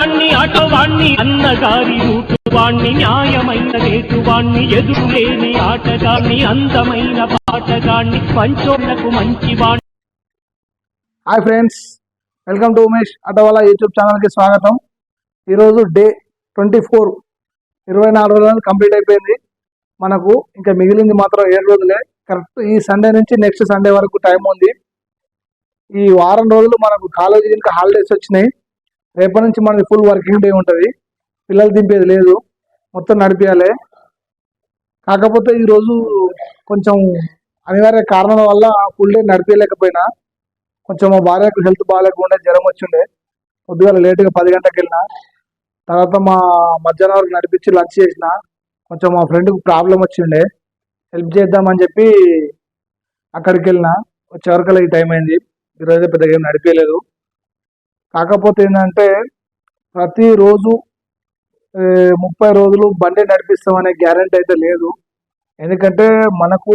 వాణ్ణి అటవాణ్ణి అన్నగారి రూటువాణ్ణి న్యాయమైన రేటువాణ్ణి ఎదురులేని ఆటగాణ్ణి అందమైన పాటగాణ్ణి పంచోళ్ళకు మంచి వాణ్ణి hi friends welcome to Umesh Atawala YouTube ఛానల్కి స్వాగతం. ఈరోజు డే ట్వంటీ ఫోర్ ఇరవై నాలుగు రోజులు కంప్లీట్ అయిపోయింది. మనకు ఇంకా మిగిలింది మాత్రం ఏడు రోజులే. కరెక్ట్ ఈ సండే నుంచి నెక్స్ట్ సండే వరకు టైం ఉంది. ఈ వారం రోజులు మనకు కాలేజీ ఇంకా హాలిడేస్ వచ్చినాయి. రేపటి నుంచి మనకి ఫుల్ వర్కింగ్ డే ఉంటుంది. పిల్లలు దింపేది లేదు. మొత్తం నడిపించాలి కాకపోతే ఈరోజు కొంచెం అనివార్య కారణాల వల్ల ఫుల్ డే నడిపించలేకపోయినా కొంచెం మా భార్యకు హెల్త్ బాగాలేకుండా జ్వరం వచ్చిండే. పొద్దుగాల లేటుగా పది గంటలకు వెళ్ళిన తర్వాత మా మధ్యాహ్నం వరకు నడిపించి లంచ్ చేసిన కొంచెం మా ఫ్రెండ్కి ప్రాబ్లం వచ్చిండే. హెల్ప్ చేద్దామని చెప్పి అక్కడికి వెళ్ళిన వచ్చేవరకల్లా ఈ టైం అయింది. ఈరోజు పెద్దగా ఏం నడిపించలేదు కాకపోతే ఏంటంటే ప్రతిరోజు ముప్పై రోజులు బండి నడిపిస్తామనే గ్యారంటీ అయితే లేదు. ఎందుకంటే మనకు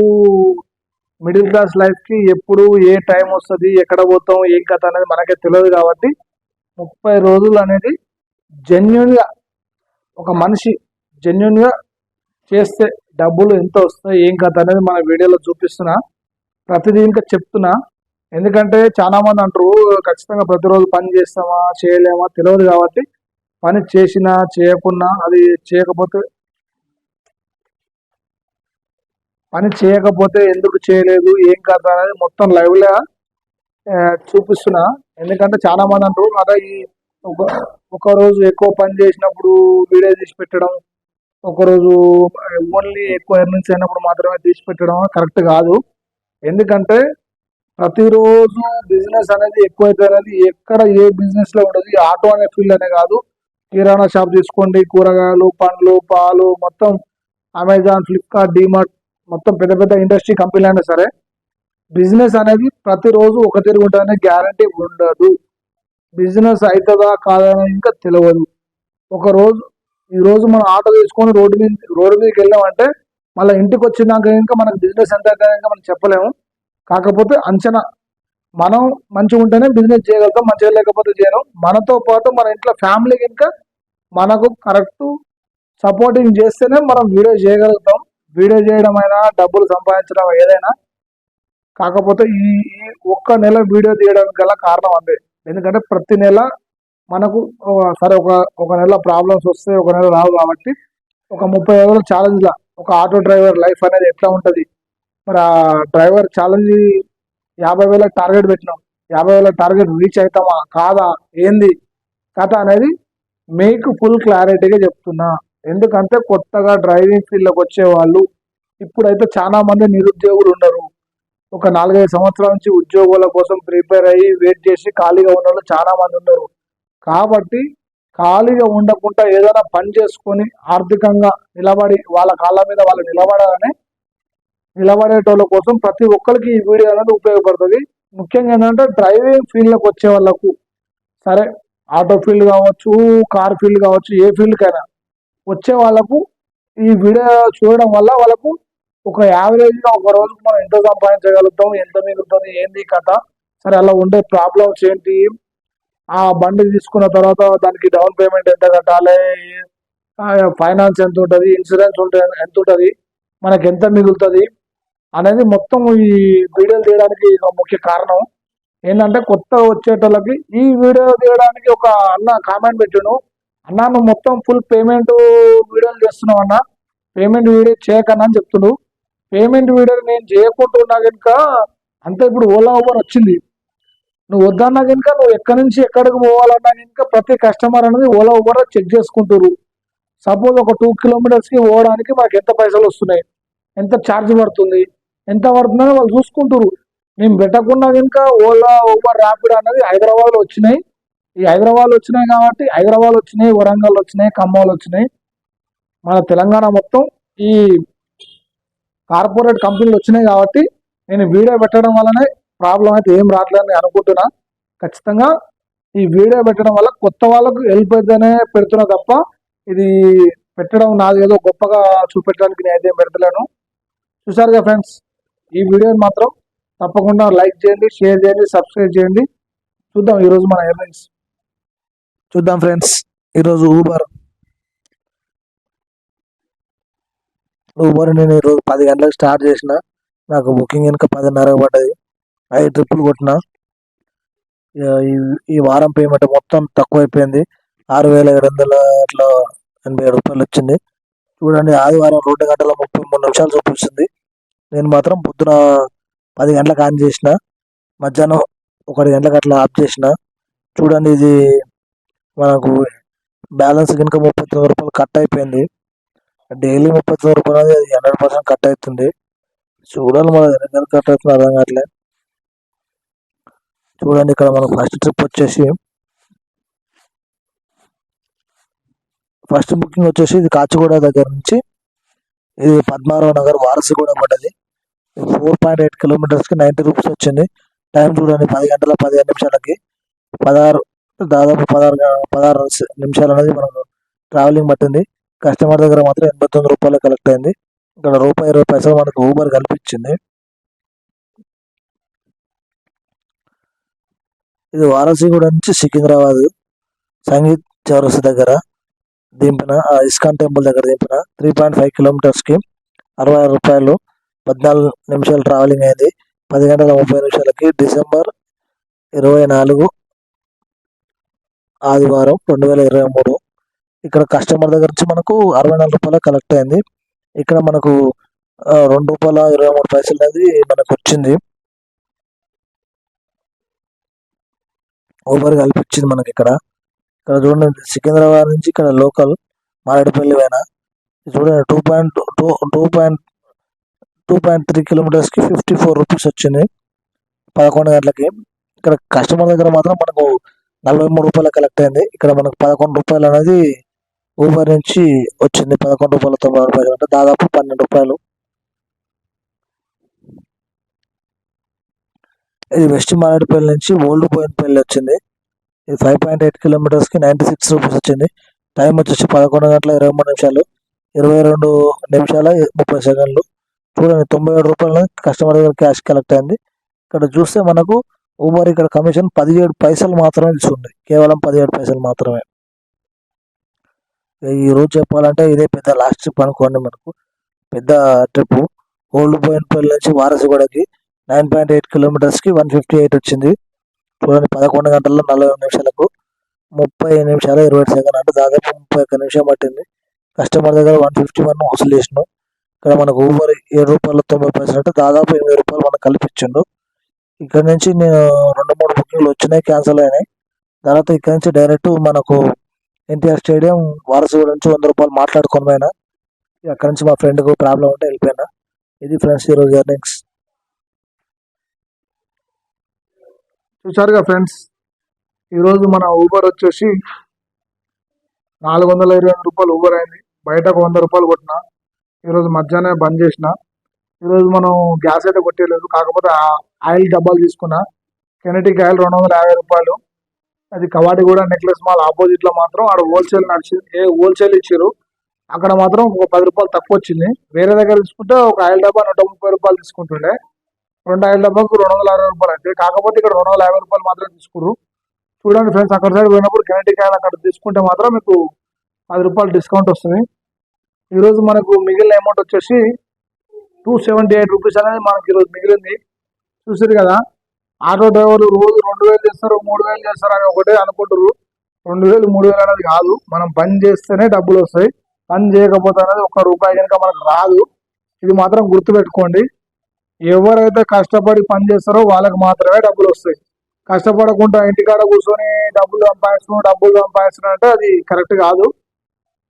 మిడిల్ క్లాస్ లైఫ్కి ఎప్పుడు ఏ టైం వస్తుంది ఎక్కడ పోతాం ఏం కథ అనేది మనకే తెలియదు కాబట్టి ముప్పై రోజులు అనేది జెన్యున్గా ఒక మనిషి జెన్యున్గా చేస్తే డబ్బులు ఎంత వస్తాయి ఏం కథ అనేది మన వీడియోలో చూపిస్తున్నా. ప్రతిదీ ఇంకా చెప్తున్నా. ఎందుకంటే చాలా మంది అంటారు ఖచ్చితంగా ప్రతిరోజు పని చేస్తామా చేయలేమా? తెలియదు కాబట్టి పని చేసినా చేయకున్నా అది చేయకపోతే పని చేయకపోతే ఎందుకు చేయలేదు ఏం కథ అనేది మొత్తం లైవ్గా చూపిస్తున్నా. ఎందుకంటే చాలా మంది అంటారు అదే ఈ ఒక రోజు ఎక్కువ పని చేసినప్పుడు వీడియో తీసి పెట్టడం ఒకరోజు ఓన్లీ ఎక్కువ ఎర్నింగ్స్ అయినప్పుడు మాత్రమే తీసి పెట్టడం కరెక్ట్ కాదు. ఎందుకంటే ప్రతిరోజు బిజినెస్ అనేది ఎక్కువైతే అనేది ఎక్కడ ఏ బిజినెస్లో ఉండదు. ఈ ఆటో అనే ఫీల్డ్ అనే కాదు. కిరాణా షాప్ తీసుకోండి. కూరగాయలు పండ్లు పాలు మొత్తం అమెజాన్ ఫ్లిప్కార్ట్ డిమార్ట్ మొత్తం పెద్ద పెద్ద ఇండస్ట్రీ కంపెనీలు అయినా సరే బిజినెస్ అనేది ప్రతిరోజు ఒక తిరిగి ఉంటుందనే గ్యారంటీ ఉండదు. బిజినెస్ అవుతుందా కాదా ఇంకా తెలియదు ఒక రోజు ఈ రోజు మనం ఆటో తీసుకొని రోడ్డు మీద రోడ్డు మీదకి వెళ్ళామంటే మళ్ళీ ఇంటికి వచ్చినాక ఇంకా మనకు బిజినెస్ ఎంత ఇంకా మనం చెప్పలేము. కాకపోతే అంచనా. మనం మంచిగా ఉంటేనే బిజినెస్ చేయగలుగుతాం మంచిగా లేకపోతే చేయడం మనతో పాటు మన ఇంట్లో ఫ్యామిలీ ఇంకా మనకు కరెక్ట్ సపోర్టింగ్ చేస్తేనే మనం వీడియో చేయగలుగుతాం. వీడియో చేయడం అయినా డబ్బులు సంపాదించడం ఏదైనా. కాకపోతే ఈ ఒక్క నెల వీడియో తీయడానికి గల కారణం అంతే ఎందుకంటే ప్రతి నెల మనకు సరే ఒక ఒక నెల ప్రాబ్లమ్స్ వస్తే ఒక నెల రావు కాబట్టి ఒక ముప్పై రోజుల ఛాలెంజ్లా ఒక ఆటో డ్రైవర్ లైఫ్ అనేది ఎట్లా ఉంటుంది? మరి ఆ డ్రైవర్ ఛాలెంజ్ యాభై వేల టార్గెట్ పెట్టినాం. యాభై వేల టార్గెట్ రీచ్ అవుతామా కాదా? ఏంది? కథ అనేది మీకు ఫుల్ క్లారిటీగా చెప్తున్నా. ఎందుకంటే కొత్తగా డ్రైవింగ్ ఫీల్డ్లోకి వచ్చే వాళ్ళు ఇప్పుడైతే చాలా మంది నిరుద్యోగులు ఉన్నారు ఒక నాలుగైదు సంవత్సరాల నుంచి ఉద్యోగుల కోసం ప్రిపేర్ అయ్యి వెయిట్ చేసి ఖాళీగా ఉన్న వాళ్ళు చాలా మంది ఉన్నారు కాబట్టి ఖాళీగా ఉండకుండా ఏదైనా పని చేసుకొని ఆర్థికంగా నిలబడి వాళ్ళ కాళ్ళ మీద వాళ్ళు నిలబడాలని నిలబడేటోళ్ళ కోసం ప్రతి ఒక్కరికి ఈ వీడియో అనేది ఉపయోగపడుతుంది. ముఖ్యంగా ఏంటంటే డ్రైవింగ్ ఫీల్డ్లోకి వచ్చే వాళ్ళకు సరే ఆటో ఫీల్డ్ కావచ్చు కార్ ఫీల్డ్ కావచ్చు ఏ ఫీల్డ్కైనా వచ్చే వాళ్ళకు ఈ వీడియో చూడడం వల్ల వాళ్ళకు ఒక యావరేజ్గా ఒక రోజుకు మనం ఎంత సంపాదించగలుగుతాం ఎంత మిగులుతుంది ఏంది కథ సరే అలా ఉండే ప్రాబ్లమ్స్ ఏంటి ఆ బండి తీసుకున్న తర్వాత దానికి డౌన్ పేమెంట్ ఎంత కట్టాలి ఫైనాన్స్ ఎంత ఉంటుంది ఇన్సూరెన్స్ ఉంటుంది ఎంత ఉంటుంది మనకి ఎంత మిగులుతుంది అనేది మొత్తం ఈ వీడియోలు తీయడానికి ఒక ముఖ్య కారణం. ఏంటంటే కొత్త వచ్చేటోళ్ళకి ఈ వీడియో తీయడానికి ఒక అన్న కామెంట్ పెట్టాను అన్న నువ్వు మొత్తం ఫుల్ పేమెంట్ వీడియోలు చేస్తున్నావు అన్న. పేమెంట్ వీడియో చేయకన్నా అని చెప్తుండు. పేమెంట్ వీడియో నేను చేయకుంటున్నా కనుక అంతే ఇప్పుడు ఓలా ఊబర్ వచ్చింది. నువ్వు వద్దన్నా కనుక నువ్వు ఎక్కడి నుంచి ఎక్కడికి పోవాలన్నా కనుక ప్రతి కస్టమర్ అనేది ఓలా ఊబర్ చెక్ చేసుకుంటారు సపోజ్ ఒక టూ కిలోమీటర్స్కి పోవడానికి మనకి ఎంత పైసలు వస్తున్నాయి? ఎంత ఛార్జ్ పడుతుంది? ఎంత పడుతుందని వాళ్ళు చూసుకుంటారు మేము పెట్టకుండా కనుక ఓలా ఊబర్ ర్యాపిడ్ అనేది హైదరాబాద్లో వచ్చినాయి. ఈ హైదరాబాద్లో వచ్చినాయి కాబట్టి హైదరాబాద్ వచ్చినాయి వరంగల్ వచ్చినాయి ఖమ్మాలు వచ్చినాయి. మన తెలంగాణ మొత్తం ఈ కార్పొరేట్ కంపెనీలు వచ్చినాయి కాబట్టి నేను వీడియో పెట్టడం వల్లనే ప్రాబ్లం అయితే ఏం రావట్లేదని అనుకుంటున్నా. ఖచ్చితంగా ఈ వీడియో పెట్టడం వల్ల కొత్త వాళ్ళకు హెల్ప్ అయితేనే పెడుతున్నా తప్ప ఇది పెట్టడం నాది ఏదో గొప్పగా చూపెట్టడానికి నేను అయితే పెడతలేను. చూసారుగా ఫ్రెండ్స్? ఈ వీడియోని మాత్రం తప్పకుండా లైక్ చేయండి షేర్ చేయండి సబ్స్క్రైబ్ చేయండి. చూద్దాం ఈరోజు మన ఎర్నింగ్స్. చూద్దాం ఫ్రెండ్స్ ఈరోజు ఊబర్. ఊబర్ నేను ఈరోజు పది గంటలకు స్టార్ట్ చేసిన. నాకు బుకింగ్ వెనుక పదిన్నర పడ్డది. ఐదు ట్రిప్పులు కొట్టిన. ఈ- ఈ వారం పేమెంట్ మొత్తం తక్కువైపోయింది. ఆరు వేల ఏడు వందల అట్లా ఎనభై ఏడు రూపాయలు వచ్చింది. చూడండి ఆదివారం రెండు గంటల ముప్పై మూడు నిమిషాలు చూపిస్తుంది నేను మాత్రం పొద్దున పది గంటలకు ఆన్ చేసిన మధ్యాహ్నం ఒకటి గంటలకు అట్లా ఆఫ్ చేసిన. చూడండి ఇది మనకు బ్యాలెన్స్ కనుక ముప్పై తొమ్మిది రూపాయలు కట్ అయిపోయింది. డైలీ ముప్పై తొమ్మిది రూపాయలు అనేది హండ్రెడ్ పర్సెంట్ కట్ అవుతుంది. చూడాలి మన ఎందుకు కట్ అవుతుంది అర్థం కావట్లే. చూడండి ఇక్కడ మనకు ఫస్ట్ ట్రిప్ వచ్చేసి ఫస్ట్ బుకింగ్ వచ్చేసి ఇది కాచిగూడ దగ్గర నుంచి ఇది పద్మారావు నగర్ వారసుగూడ పడ్డది ఫోర్ పాయింట్ ఎయిట్ కిలోమీటర్స్కి నైంటీ నైన్టీ రూపీస్ వచ్చింది. టైం చూడండి పది గంటల పదిహేను నిమిషాలకి. పదహారు దాదాపు పదహారు పదహారు నిమిషాలు అనేది మనకు ట్రావెలింగ్ పట్టింది. కస్టమర్ దగ్గర మాత్రం ఎనభై తొమ్మిది రూపాయలు కలెక్ట్ అయింది. ఇక్కడ రూపాయి ఇరవై పైసలు మనకు ఊబర్ కల్పించింది. ఇది వారసిగూడ నుంచి సికింద్రాబాద్ సంగీత్ చౌరస్ దగ్గర దింపిన ఆ ఇస్కాన్ టెంపుల్ దగ్గర దింపిన త్రీ పాయింట్ ఫైవ్ కిలోమీటర్స్కి అరవై ఆరు రూపాయలు పద్నాలుగు నిమిషాలు ట్రావెలింగ్ అయింది. పది గంటల ముప్పై నిమిషాలకి డిసెంబర్ ఇరవై నాలుగు ఆదివారం రెండు వేల ఇరవై మూడు. ఇక్కడ కస్టమర్ దగ్గర నుంచి మనకు అరవై నాలుగు రూపాయలు కలెక్ట్ అయింది. ఇక్కడ మనకు రెండు రూపాయల ఇరవై మూడు పైసలు అనేది మనకు వచ్చింది. ఊబర్ కల్పించింది మనకి ఇక్కడ. ఇక్కడ చూడండి సికింద్రాబాద్ నుంచి ఇక్కడ లోకల్ మారేడుపల్లి పైన చూడండి two point two two point two point three కిలోమీటర్స్కి fifty four rupees వచ్చింది. పదకొండు గంటలకి. ఇక్కడ కస్టమర్ దగ్గర మాత్రం మనకు నలభై మూడు రూపాయలు కలెక్ట్ అయింది. ఇక్కడ మనకు పదకొండు రూపాయలు అనేది ఊబర్ నుంచి వచ్చింది. పదకొండు రూపాయల తొంభై రూపాయలు అంటే దాదాపు పన్నెండు రూపాయలు. ఇది వెస్ట్ మారేడుపల్లి నుంచి ఓల్డ్ బోయినపల్లి వచ్చింది. ఇది ఫైవ్ పాయింట్ ఎయిట్ కిలోమీటర్స్కి నైంటీ సిక్స్ రూపీస్ వచ్చింది. టైం వచ్చేసి పదకొండు గంటల ఇరవై మూడు నిమిషాలు. ఇరవై రెండు నిమిషాల ముప్పై సెకండ్లు. చూడండి తొంభై ఏడు రూపాయలు కస్టమర్ దగ్గర క్యాష్ కలెక్ట్ అయింది. ఇక్కడ చూస్తే మనకు ఊబర్ ఇక్కడ కమిషన్ పదిహేడు పైసలు మాత్రమే ఇస్తుంది. కేవలం పదిహేడు పైసలు మాత్రమే. ఈ రోజు చెప్పాలంటే ఇదే పెద్ద లాస్ట్ ట్రిప్ అనుకోండి మనకు. పెద్ద ట్రిప్ ఓల్డ్ బోయినపల్లి నుంచి వారసుగూడకి నైన్ పాయింట్ ఎయిట్ కిలోమీటర్స్కి వన్ ఫిఫ్టీ ఎయిట్ వచ్చింది. చూడండి పదకొండు గంటల్లో నలభై నిమిషాలకు ముప్పై నిమిషాలు ఇరవై సెకండ్ అంటే దాదాపు ముప్పై ఒక్క నిమిషం పట్టింది. కస్టమర్ దగ్గర వన్ ఫిఫ్టీ వన్ వసూలు చేసినాం ఇక్కడ మనకు ఊబర్ ఏడు రూపాయల తొంభై పైసలు అంటే దాదాపు ఎనిమిది రూపాయలు మనకు కల్పించిండు. ఇక్కడ నుంచి నేను రెండు మూడు బుకింగ్లు వచ్చినాయి క్యాన్సిల్ అయినాయి. తర్వాత ఇక్కడ నుంచి డైరెక్ట్ మనకు ఎన్టీఆర్ స్టేడియం వారసు నుంచి వంద రూపాయలు మాట్లాడుకొని పోయినా అక్కడ నుంచి మా ఫ్రెండ్కు ప్రాబ్లం ఉంటే వెళ్ళిపోయినా. ఇది ఫ్రెండ్స్ ఈరోజు ఎర్నింగ్స్. చూసారుగా ఫ్రెండ్స్ ఈరోజు మన ఊబర్ వచ్చేసి నాలుగు వందల ఇరవై రూపాయలు ఊబర్ అయింది. బయటకు వంద రూపాయలు కొట్టిన. ఈరోజు మధ్యాహ్నం బంద్ చేసిన. ఈరోజు మనం గ్యాస్ అయితే కొట్టేయలేదు. కాకపోతే ఆయిల్ డబ్బాలు తీసుకున్నా. కెనటిక్ ఆయిల్ రెండు వందల యాభై రూపాయలు. అది కవాటి కూడా నెక్లెస్ మాల్ ఆపోజిట్లో మాత్రం ఆడ హోల్సేల్ నడిచింది ఏ హోల్సేల్ ఇచ్చారు అక్కడ మాత్రం ఒక పది రూపాయలు తక్కువ వచ్చింది. వేరే దగ్గర తీసుకుంటే ఒక ఆయిల్ డబ్బా నూట ముప్పై రూపాయలు తీసుకుంటుండే. రెండు ఆయిల్ డబ్బాకు రెండు వందల అరవై రూపాయలు. అయితే కాకపోతే ఇక్కడ రెండు వందల యాభై రూపాయలు మాత్రం తీసుకురు చూడండి ఫ్రెండ్స్ అక్కడ సైడ్ పోయినప్పుడు కెనటిక్ ఆయిల్ అక్కడ తీసుకుంటే మాత్రం మీకు పది రూపాయలు డిస్కౌంట్ వస్తుంది. ఈరోజు మనకు మిగిలిన అమౌంట్ వచ్చేసి టూ సెవెంటీ ఎయిట్ రూపీస్ అనేది మనకి ఈరోజు మిగిలింది. చూసారు కదా ఆటో డ్రైవర్లు రోజు రెండు వేలు చేస్తారు మూడు వేలు చేస్తారు అని ఒకటే అనుకుంటారు రెండు వేలు మూడు వేలు అనేది కాదు మనం పని చేస్తేనే డబ్బులు వస్తాయి. పని చేయకపోతే అనేది ఒక్క రూపాయి కనుక మనకు రాదు. ఇది మాత్రం గుర్తుపెట్టుకోండి. ఎవరైతే కష్టపడి పని చేస్తారో వాళ్ళకి మాత్రమే డబ్బులు వస్తాయి. కష్టపడకుండా ఇంటికాడ కూర్చొని డబ్బులు సంపాదించడం డబ్బులు సంపాదించడం అంటే అది కరెక్ట్ కాదు.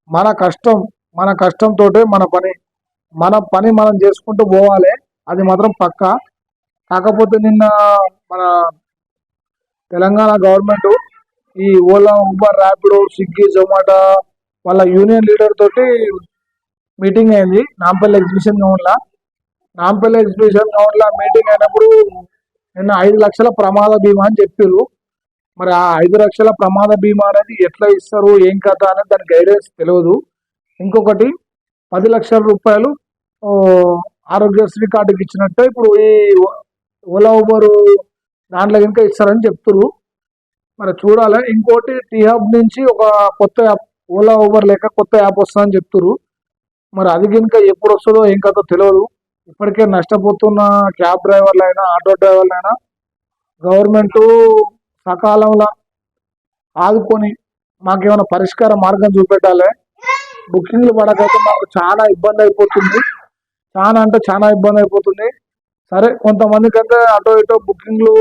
మన కష్టం మన కష్టంతో మన పని మన పని మనం చేసుకుంటూ పోవాలి అది మాత్రం పక్కా. కాకపోతే నిన్న మన తెలంగాణ గవర్నమెంట్ ఈ Ola Uber Rapido Swiggy Zomato వాళ్ళ యూనియన్ లీడర్ తోటి మీటింగ్ అయింది. నాంపల్లి ఎగ్జిబిషన్ గ్రౌండ్లో. నాంపల్లి ఎగ్జిబిషన్ గ్రౌండ్లో మీటింగ్ అయినప్పుడు నిన్న ఐదు లక్షల ప్రమాద బీమా అని చెప్పారు మరి ఆ ఐదు లక్షల ప్రమాద బీమా అనేది ఎట్లా ఇస్తారు ఏం కథ అనేది దాని గైడెన్స్ తెలియదు. ఇంకొకటి పది లక్షల రూపాయలు ఆరోగ్యశ్రీ కార్డుకి ఇచ్చినట్టే ఇప్పుడు ఈ ఓలా ఊబర్ దాంట్లో కనుక ఇస్తారని చెప్తున్నారు మరి చూడాలి. ఇంకోటి టీ హబ్ నుంచి ఒక కొత్త యాప్ ఓలా ఊబర్ లేక కొత్త యాప్ వస్తుందని చెప్తున్నారు మరి అది కనుక ఎప్పుడు వస్తుందో ఏం కథో తెలియదు ఇప్పటికే నష్టపోతున్న క్యాబ్ డ్రైవర్లైనా ఆటో డ్రైవర్లైనా గవర్నమెంట్ సకాలంలో ఆదుకొని మాకేమైనా పరిష్కార మార్గం చూపెట్టాలి. బుకింగ్లు పడకైతే మాకు చాలా ఇబ్బంది అయిపోతుంది. చాలా అంటే చాలా ఇబ్బంది అయిపోతుంది. సరే కొంతమందికి అయితే అటో ఇటో బుకింగ్లు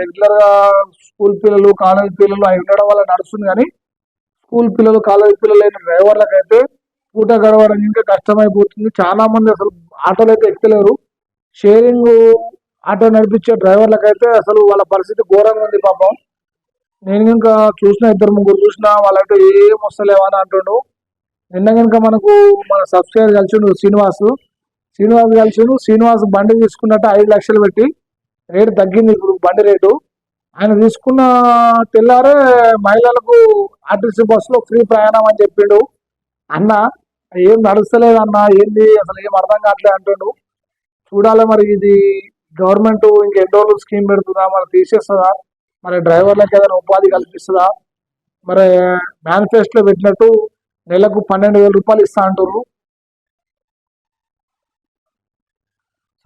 రెగ్యులర్గా స్కూల్ పిల్లలు కాలేజ్ పిల్లలు అవి ఉండడం వల్ల నడుస్తుంది కానీ స్కూల్ పిల్లలు కాలేజ్ పిల్లలు అయిన డ్రైవర్లకు అయితే పూట గడవడం ఇంకా కష్టమైపోతుంది. చాలా మంది అసలు ఆటోలు అయితే ఎక్కలేరు. షేరింగ్ ఆటో నడిపించే డ్రైవర్లకు అయితే అసలు వాళ్ళ పరిస్థితి ఘోరంగా ఉంది పాపం. నేను ఇంకా చూసిన ఇద్దరు ముగ్గురు చూసిన వాళ్ళంటే ఏం వస్తలేవా అని అంటుండు. నిన్న కనుక మనకు మన సబ్స్క్రైబర్ కలిసిండు శ్రీనివాస్. శ్రీనివాస్ కలిసిండు శ్రీనివాస్ బండి తీసుకున్నట్టు ఐదు లక్షలు పెట్టి రేటు తగ్గింది ఇప్పుడు బండి రేటు. ఆయన తీసుకున్న తెల్లారే మహిళలకు ఆర్టీసీ బస్సులో ఫ్రీ ప్రయాణం అని చెప్పిండు. అన్న ఏం నడుస్తలేదు అన్న ఏంది అసలు ఏం అర్థం కావట్లేదు అంటుండు. చూడాలి మరి ఇది గవర్నమెంట్ ఇంకెన్ని రోజులు స్కీమ్ పెడుతుందా మరి తీసేస్తుందా మరి డ్రైవర్లకు ఏదైనా ఉపాధి కల్పిస్తుందా మరి మేనిఫెస్టోలో పెట్టినట్టు నెలకు పన్నెండు వేల రూపాయలు ఇస్తా అంటారు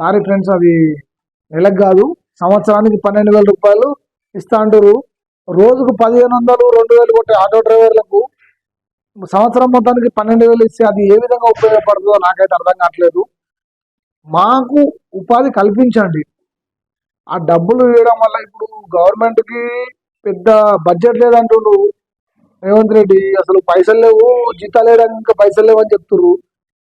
సారీ ఫ్రెండ్స్ అది నెలకు కాదు సంవత్సరానికి పన్నెండు వేల రూపాయలు ఇస్తా అంటారు రోజుకు పదిహేను వందలు రెండు వేలు కొట్టే ఆటో డ్రైవర్లకు సంవత్సరం మొత్తానికి పన్నెండు వేలు ఇస్తే అది ఏ విధంగా ఉపయోగపడుతుందో నాకైతే అర్థం కావట్లేదు. మాకు ఉపాధి కల్పించండి. ఆ డబ్బులు ఇవ్వడం వల్ల ఇప్పుడు గవర్నమెంట్కి పెద్ద బడ్జెట్ లేదంటుండ్రు. రేవంత్ రెడ్డి అసలు పైసలు లేవు జీతాలు వేయడానికి ఇంకా పైసలు లేవు అని చెప్తున్నారు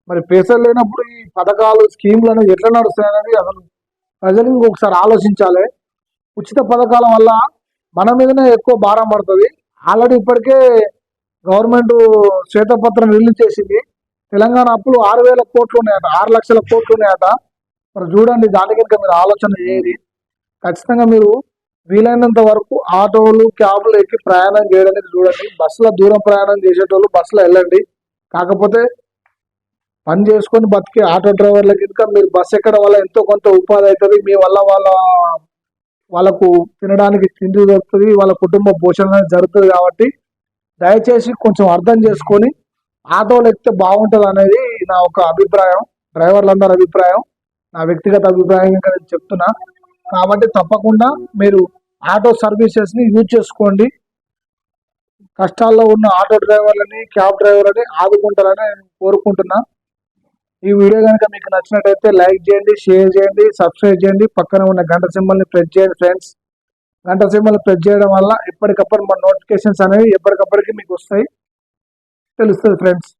మరి పైసలు లేనప్పుడు ఈ పథకాలు స్కీమ్లు అనేది ఎట్లా నడుస్తాయనేది అసలు ప్రజలు ఇంకొకసారి ఆలోచించాలి. ఉచిత పథకాల వల్ల మన మీదనే ఎక్కువ భారం పడుతుంది. ఆల్రెడీ ఇప్పటికే గవర్నమెంట్ శ్వేతపత్రం రిలీజ్ చేసింది. తెలంగాణ అప్పులు ఆరు వేల కోట్లు ఉన్నాయట ఆరు లక్షల కోట్లు ఉన్నాయట. మరి చూడండి దాని కనుక మీరు ఆలోచన చేయరు ఖచ్చితంగా మీరు వీలైనంత వరకు ఆటోలు క్యాబ్లు ఎక్కి ప్రయాణం చేయడానికి చూడండి. బస్సులో దూరం ప్రయాణం చేసేటోళ్ళు బస్సులో వెళ్ళండి. కాకపోతే పని చేసుకొని బతికే ఆటో డ్రైవర్లకి ఇంకా మీరు బస్సు ఎక్కడం వల్ల ఎంతో కొంత ఉపాధి అవుతుంది మీ వల్ల వాళ్ళ వాళ్ళకు తినడానికి తిండి దొరుకుతుంది. వాళ్ళ కుటుంబ పోషణ అనేది జరుగుతుంది కాబట్టి దయచేసి కొంచెం అర్థం చేసుకొని ఆటోలు ఎక్కితే బాగుంటుంది అనేది నా ఒక అభిప్రాయం. డ్రైవర్లందరి అభిప్రాయం. నా వ్యక్తిగత అభిప్రాయం నేను చెప్తున్నా. కాబట్టి తప్పకుండా మీరు ఆటో సర్వీసెస్ని యూజ్ చేసుకోండి. కష్టాల్లో ఉన్న ఆటో డ్రైవర్లని క్యాబ్ డ్రైవర్లని ఆదుకుంటారని నేను కోరుకుంటున్నా. ఈ వీడియో కనుక మీకు నచ్చినట్టయితే లైక్ చేయండి షేర్ చేయండి సబ్స్క్రైబ్ చేయండి. పక్కన ఉన్న గంట సింబల్ని ప్రెస్ చేయండి ఫ్రెండ్స్. గంట సింబల్ ప్రెస్ చేయడం వల్ల ఎప్పటికప్పుడు మన నోటిఫికేషన్స్ అనేవి ఎప్పటికప్పటికి మీకు వస్తాయి. తెలుస్తుంది ఫ్రెండ్స్.